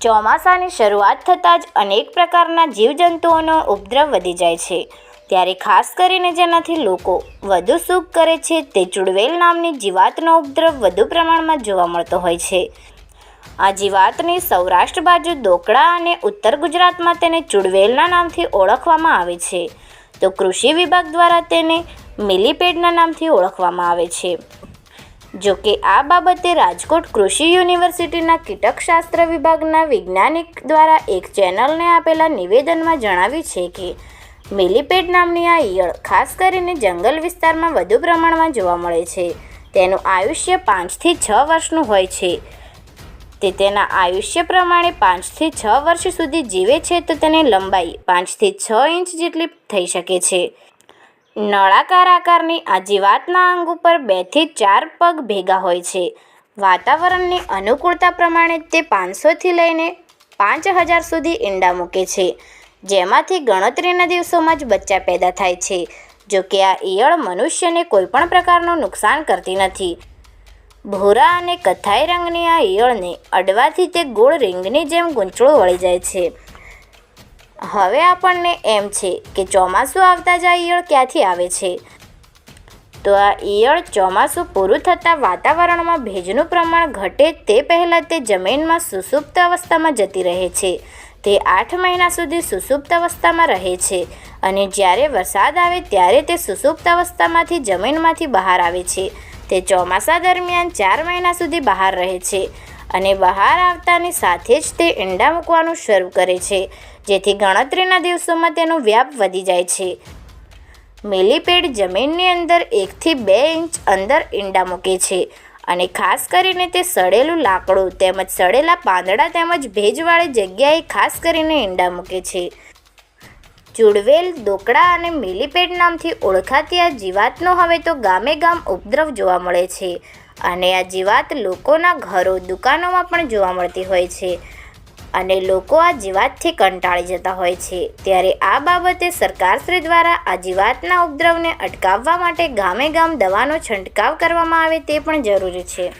ચોમાસાની શરૂઆત થતાં જ અનેક પ્રકારના જીવજંતુઓનો ઉપદ્રવ વધી જાય છે. ત્યારે ખાસ કરીને જેનાથી લોકો વધુ સુખ કરે છે તે ચુડવેલ નામની જીવાતનો ઉપદ્રવ વધુ પ્રમાણમાં જોવા મળતો હોય છે. આ જીવાતની સૌરાષ્ટ્ર બાજુ દોકડા અને ઉત્તર ગુજરાતમાં તેને ચુડવેલના નામથી ઓળખવામાં આવે છે. તો કૃષિ વિભાગ દ્વારા તેને મિલીપેડના નામથી ઓળખવામાં આવે છે. જો કે આ બાબતે રાજકોટ કૃષિ યુનિવર્સિટીના કીટકશાસ્ત્ર વિભાગના વૈજ્ઞાનિક દ્વારા એક ચેનલને આપેલા નિવેદનમાં જણાવ્યું છે કે મિલીપેડ નામની આ ઈયળ ખાસ કરીને જંગલ વિસ્તારમાં વધુ પ્રમાણમાં જોવા મળે છે. તેનું આયુષ્ય પાંચથી છ વર્ષનું હોય છે. તે તેના આયુષ્ય પ્રમાણે પાંચથી છ વર્ષ સુધી જીવે છે તો તેની લંબાઈ પાંચથી છ ઇંચ જેટલી થઈ શકે છે. નળાકાર આકારની આ જીવાતના અંગ ઉપર બેથી ચાર પગ ભેગા હોય છે. વાતાવરણની અનુકૂળતા પ્રમાણે તે પાંચસોથી લઈને પાંચ હજાર સુધી ઈંડા મૂકે છે. જેમાંથી ગણતરીના દિવસોમાં જ બચ્ચા પેદા થાય છે. જો કે આ ઈયળ મનુષ્યને કોઈપણ પ્રકારનું નુકસાન કરતી નથી. ભૂરા અને કથ્થાઈ રંગની આ ઈયળને અડવાથી તે ગોળ રીંગની જેમ ગૂંચળું વળી જાય છે. હવે આપણને એમ છે કે ચોમાસું આવતા જ આ ઈયળ ક્યાંથી આવે છે? તો આ ઈયળ ચોમાસું પૂરું થતાં વાતાવરણમાં ભેજનું પ્રમાણ ઘટે તે પહેલાં તે જમીનમાં સુસુપ્ત અવસ્થામાં જતી રહે છે. તે આઠ મહિના સુધી સુસુપ્ત અવસ્થામાં રહે છે અને જ્યારે વરસાદ આવે ત્યારે તે સુસુપ્ત અવસ્થામાંથી જમીનમાંથી બહાર આવે છે. તે ચોમાસા દરમિયાન ચાર મહિના સુધી બહાર રહે છે. અને બહાર આવતાની સાથે જ તે ઈંડા મૂકવાનું શરૂ કરે છે, જેથી ગણતરીના દિવસોમાં તેનો વ્યાપ વધી જાય છે. મિલીપેડ જમીનની અંદર એકથી બે ઇંચ અંદર ઈંડા મૂકે છે અને ખાસ કરીને તે સડેલું લાકડું તેમજ સડેલા પાંદડા તેમજ ભેજવાળી જગ્યાએ ખાસ કરીને ઈંડા મૂકે છે. ચુડવેલ, દોકડા અને મિલીપેડ નામથી ઓળખાતી આ જીવાતનો હવે તો ગામે ગામ ઉપદ્રવ જોવા મળે છે. અને આ જીવાત લોકોના ઘરો, દુકાનોમાં પણ જોવા મળતી હોય છે. અને લોકો આ જીવાતથી કંટાળી જતા હોય છે. ત્યારે આ બાબતે સરકારશ્રી દ્વારા આ જીવાતના ઉપદ્રવને અટકાવવા માટે ગામે ગામ દવાનો છંટકાવ કરવામાં આવે તે પણ જરૂરી છે.